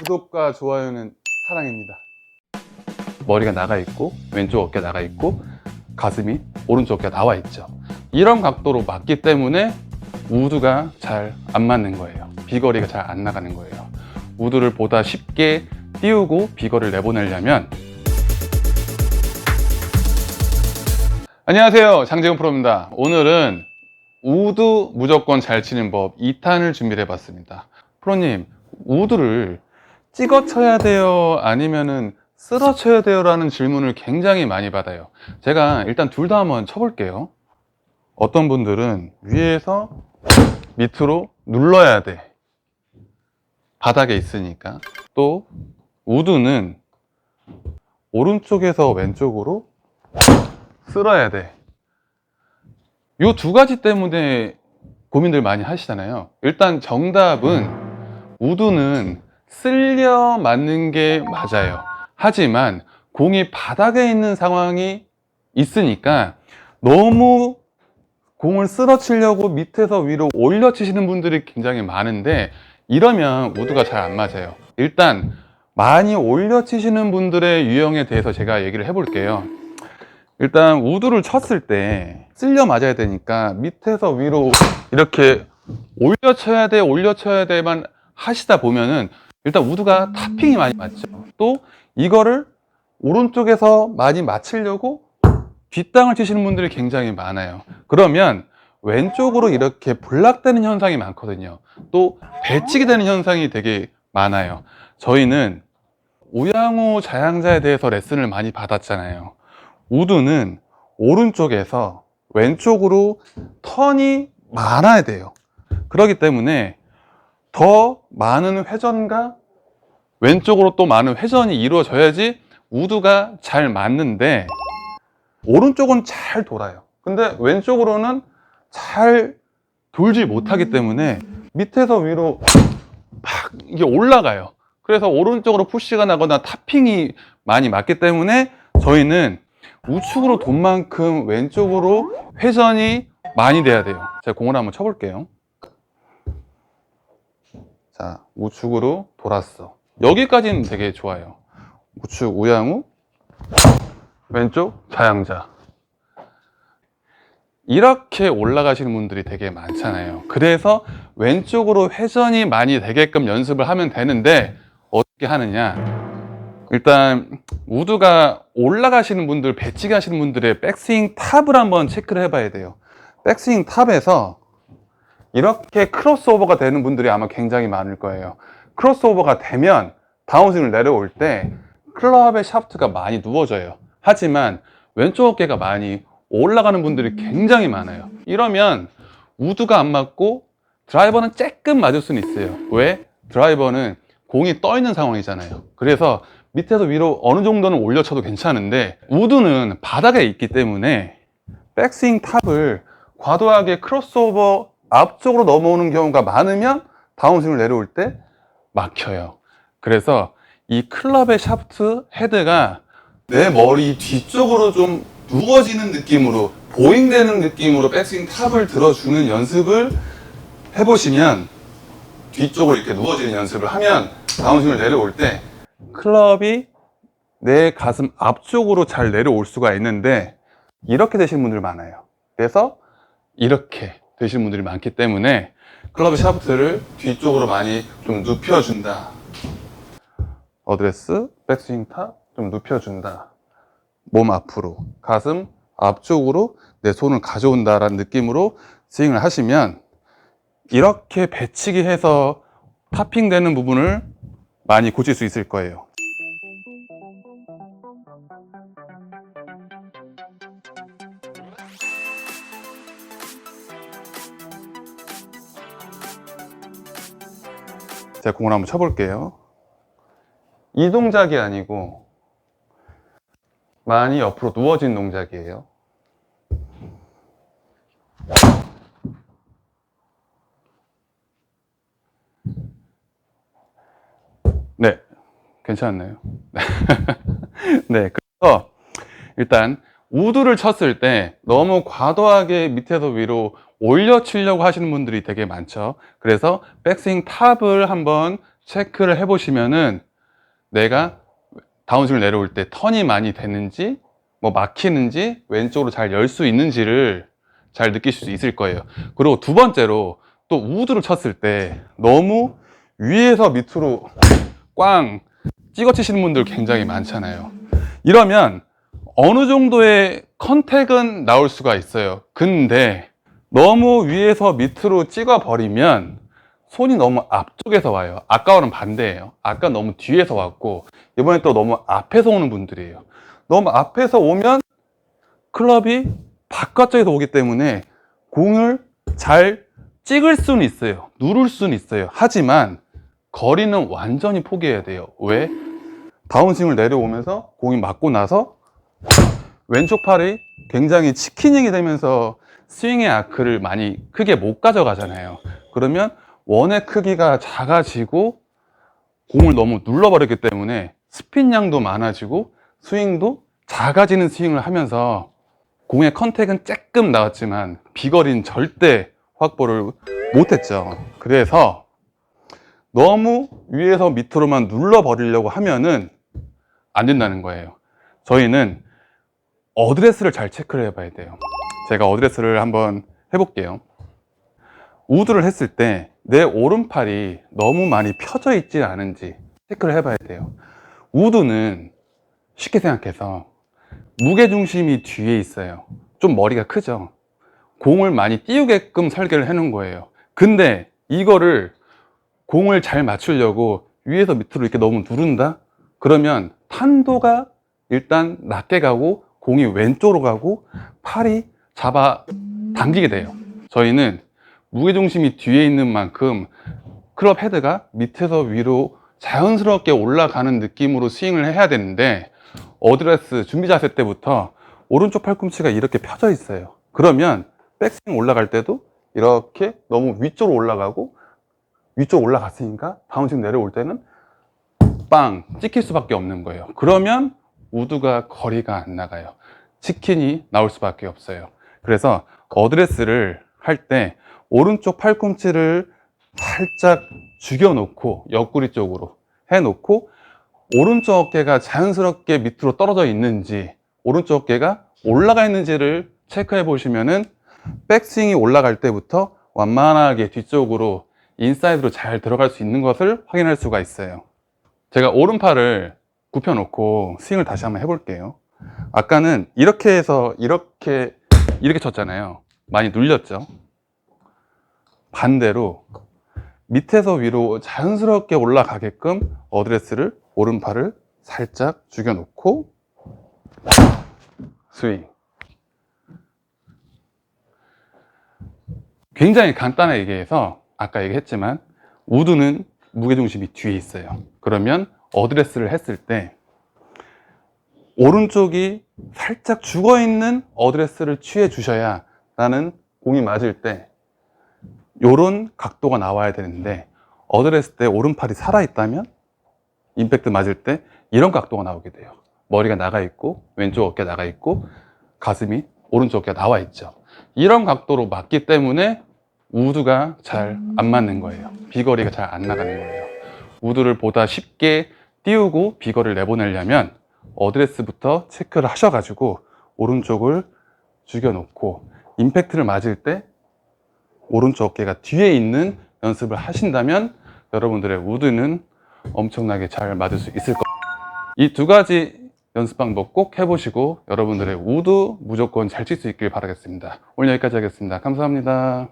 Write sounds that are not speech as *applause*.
구독과 좋아요는 사랑입니다. 머리가 나가 있고 왼쪽 어깨 나가 있고 가슴이 오른쪽 어깨가 나와 있죠. 이런 각도로 맞기 때문에 우드가 잘 안 맞는 거예요. 비거리가 잘 안 나가는 거예요. 우드를 보다 쉽게 띄우고 비거리를 내보내려면 안녕하세요. 장재훈 프로입니다. 오늘은 우드 무조건 잘 치는 법 2탄을 준비해 봤습니다. 프로님, 우드를 찍어 쳐야 돼요? 아니면은 쓸어 쳐야 돼요? 라는 질문을 굉장히 많이 받아요. 제가 일단 둘 다 한번 쳐볼게요. 어떤 분들은 위에서 밑으로 눌러야 돼. 바닥에 있으니까. 또, 우드는 오른쪽에서 왼쪽으로 쓸어야 돼. 요 두 가지 때문에 고민들 많이 하시잖아요. 일단 정답은 우드는 쓸려 맞는 게 맞아요. 하지만 공이 바닥에 있는 상황이 있으니까 너무 공을 쓰러치려고 밑에서 위로 올려 치시는 분들이 굉장히 많은데 이러면 우드가 잘 안 맞아요. 일단 많이 올려 치시는 분들의 유형에 대해서 제가 얘기를 해볼게요. 일단 우드를 쳤을 때 쓸려 맞아야 되니까 밑에서 위로 이렇게 올려 쳐야 돼 올려 쳐야 돼만 하시다 보면은 일단 우드가 타핑이 많이 맞죠. 또 이거를 오른쪽에서 많이 맞추려고 뒷땅을 치시는 분들이 굉장히 많아요. 그러면 왼쪽으로 이렇게 블락되는 현상이 많거든요. 또 배치기 되는 현상이 되게 많아요. 저희는 우양우 자양자에 대해서 레슨을 많이 받았잖아요. 우드는 오른쪽에서 왼쪽으로 턴이 많아야 돼요. 그렇기 때문에 더 많은 회전과 왼쪽으로 또 많은 회전이 이루어져야지 우드가 잘 맞는데 오른쪽은 잘 돌아요. 근데 왼쪽으로는 잘 돌지 못하기 때문에 밑에서 위로 막 이게 올라가요. 그래서 오른쪽으로 푸시가 나거나 타핑이 많이 맞기 때문에 저희는 우측으로 돈 만큼 왼쪽으로 회전이 많이 돼야 돼요. 제가 공을 한번 쳐볼게요. 자, 우측으로 돌았어. 여기까지는 되게 좋아요. 우측 우양우, 왼쪽 좌양자. 이렇게 올라가시는 분들이 되게 많잖아요. 그래서 왼쪽으로 회전이 많이 되게끔 연습을 하면 되는데 어떻게 하느냐? 일단 우드가 올라가시는 분들, 배치기 하시는 분들의 백스윙 탑을 한번 체크를 해봐야 돼요. 백스윙 탑에서 이렇게 크로스오버가 되는 분들이 아마 굉장히 많을 거예요. 크로스오버가 되면 다운스윙을 내려올 때 클럽의 샤프트가 많이 누워져요. 하지만 왼쪽 어깨가 많이 올라가는 분들이 굉장히 많아요. 이러면 우드가 안 맞고 드라이버는 쬐끔 맞을 수는 있어요. 왜? 드라이버는 공이 떠 있는 상황이잖아요. 그래서 밑에서 위로 어느 정도는 올려쳐도 괜찮은데 우드는 바닥에 있기 때문에 백스윙 탑을 과도하게 크로스오버 앞쪽으로 넘어오는 경우가 많으면 다운스윙을 내려올 때 막혀요. 그래서 이 클럽의 샤프트 헤드가 내 머리 뒤쪽으로 좀 누워지는 느낌으로 보잉되는 느낌으로 백스윙 탑을 들어주는 연습을 해보시면 뒤쪽으로 이렇게 누워지는 연습을 하면 다운스윙을 내려올 때 클럽이 내 가슴 앞쪽으로 잘 내려올 수가 있는데 이렇게 되시는 분들 많아요. 그래서 이렇게 되시는 분들이 많기 때문에 클럽의 샤프트를 뒤쪽으로 많이 좀 눕혀준다. 어드레스, 백스윙 탑 좀 눕혀준다. 몸 앞으로, 가슴 앞쪽으로 내 손을 가져온다라는 느낌으로 스윙을 하시면 이렇게 배치기 해서 타핑 되는 부분을 많이 고칠 수 있을 거예요. 제가 공을 한번 쳐볼게요. 이 동작이 아니고 많이 옆으로 누워진 동작이에요. 네, 괜찮나요? *laughs* 네, 그래서 일단 우드를 쳤을 때 너무 과도하게 밑에서 위로 올려 치려고 하시는 분들이 되게 많죠. 그래서 백스윙 탑을 한번 체크를 해 보시면은 내가 다운스윙을 내려올 때 턴이 많이 되는지 뭐 막히는지 왼쪽으로 잘 열 수 있는지를 잘 느끼실 수 있을 거예요. 그리고 두 번째로 또 우드를 쳤을 때 너무 위에서 밑으로 꽝 찍어 치시는 분들 굉장히 많잖아요. 이러면 어느 정도의 컨택은 나올 수가 있어요. 근데 너무 위에서 밑으로 찍어 버리면 손이 너무 앞쪽에서 와요. 아까와는 반대예요. 아까 너무 뒤에서 왔고 이번에 또 너무 앞에서 오는 분들이에요. 너무 앞에서 오면 클럽이 바깥쪽에서 오기 때문에 공을 잘 찍을 수는 있어요. 누를 수는 있어요. 하지만 거리는 완전히 포기해야 돼요. 왜? 다운스윙을 내려오면서 공이 맞고 나서 왼쪽 팔이 굉장히 치키닝이 되면서 스윙의 아크를 많이 크게 못 가져가잖아요. 그러면 원의 크기가 작아지고 공을 너무 눌러버렸기 때문에 스핀 양도 많아지고 스윙도 작아지는 스윙을 하면서 공의 컨택은 조금 나왔지만 비거리는 절대 확보를 못했죠. 그래서 너무 위에서 밑으로만 눌러버리려고 하면은 안 된다는 거예요. 저희는 어드레스를 잘 체크를 해봐야 돼요. 제가 어드레스를 한번 해볼게요. 우드를 했을 때 내 오른팔이 너무 많이 펴져 있지 않은지 체크를 해봐야 돼요. 우드는 쉽게 생각해서 무게중심이 뒤에 있어요. 좀 머리가 크죠. 공을 많이 띄우게끔 설계를 해 놓은 거예요. 근데 이거를 공을 잘 맞추려고 위에서 밑으로 이렇게 너무 누른다? 그러면 탄도가 일단 낮게 가고 공이 왼쪽으로 가고 팔이 잡아 당기게 돼요. 저희는 무게중심이 뒤에 있는 만큼 클럽 헤드가 밑에서 위로 자연스럽게 올라가는 느낌으로 스윙을 해야 되는데 어드레스 준비 자세 때부터 오른쪽 팔꿈치가 이렇게 펴져 있어요. 그러면 백스윙 올라갈 때도 이렇게 너무 위쪽으로 올라가고 위쪽 올라갔으니까 다운스윙 내려올 때는 빵 찍힐 수밖에 없는 거예요. 그러면 우드가 거리가 안 나가요. 치킨이 나올 수밖에 없어요. 그래서 어드레스를 할 때 오른쪽 팔꿈치를 살짝 죽여놓고 옆구리 쪽으로 해놓고 오른쪽 어깨가 자연스럽게 밑으로 떨어져 있는지 오른쪽 어깨가 올라가 있는지를 체크해 보시면은 백스윙이 올라갈 때부터 완만하게 뒤쪽으로 인사이드로 잘 들어갈 수 있는 것을 확인할 수가 있어요. 제가 오른팔을 굽혀놓고 스윙을 다시 한번 해볼게요. 아까는 이렇게 해서 이렇게 이렇게 쳤잖아요. 많이 눌렸죠. 반대로 밑에서 위로 자연스럽게 올라가게끔 어드레스를 오른팔을 살짝 죽여놓고 스윙. 굉장히 간단하게 얘기해서 아까 얘기했지만 우드는 무게중심이 뒤에 있어요. 그러면 어드레스를 했을 때 오른쪽이 살짝 죽어 있는 어드레스를 취해 주셔야 나는 공이 맞을 때 요런 각도가 나와야 되는데 어드레스 때 오른팔이 살아 있다면 임팩트 맞을 때 이런 각도가 나오게 돼요. 머리가 나가 있고 왼쪽 어깨 나가 있고 가슴이 오른쪽 어깨가 나와 있죠. 이런 각도로 맞기 때문에 우드가 잘 안 맞는 거예요. 비거리가 잘 안 나가는 거예요. 우드를 보다 쉽게 띄우고 비거리를 내보내려면 어드레스부터 체크를 하셔가지고 오른쪽을 죽여놓고 임팩트를 맞을 때 오른쪽 어깨가 뒤에 있는 연습을 하신다면 여러분들의 우드는 엄청나게 잘 맞을 수 있을 겁니다. 이 두 가지 연습 방법 꼭 해보시고 여러분들의 우드 무조건 잘 칠 수 있길 바라겠습니다. 오늘 여기까지 하겠습니다. 감사합니다.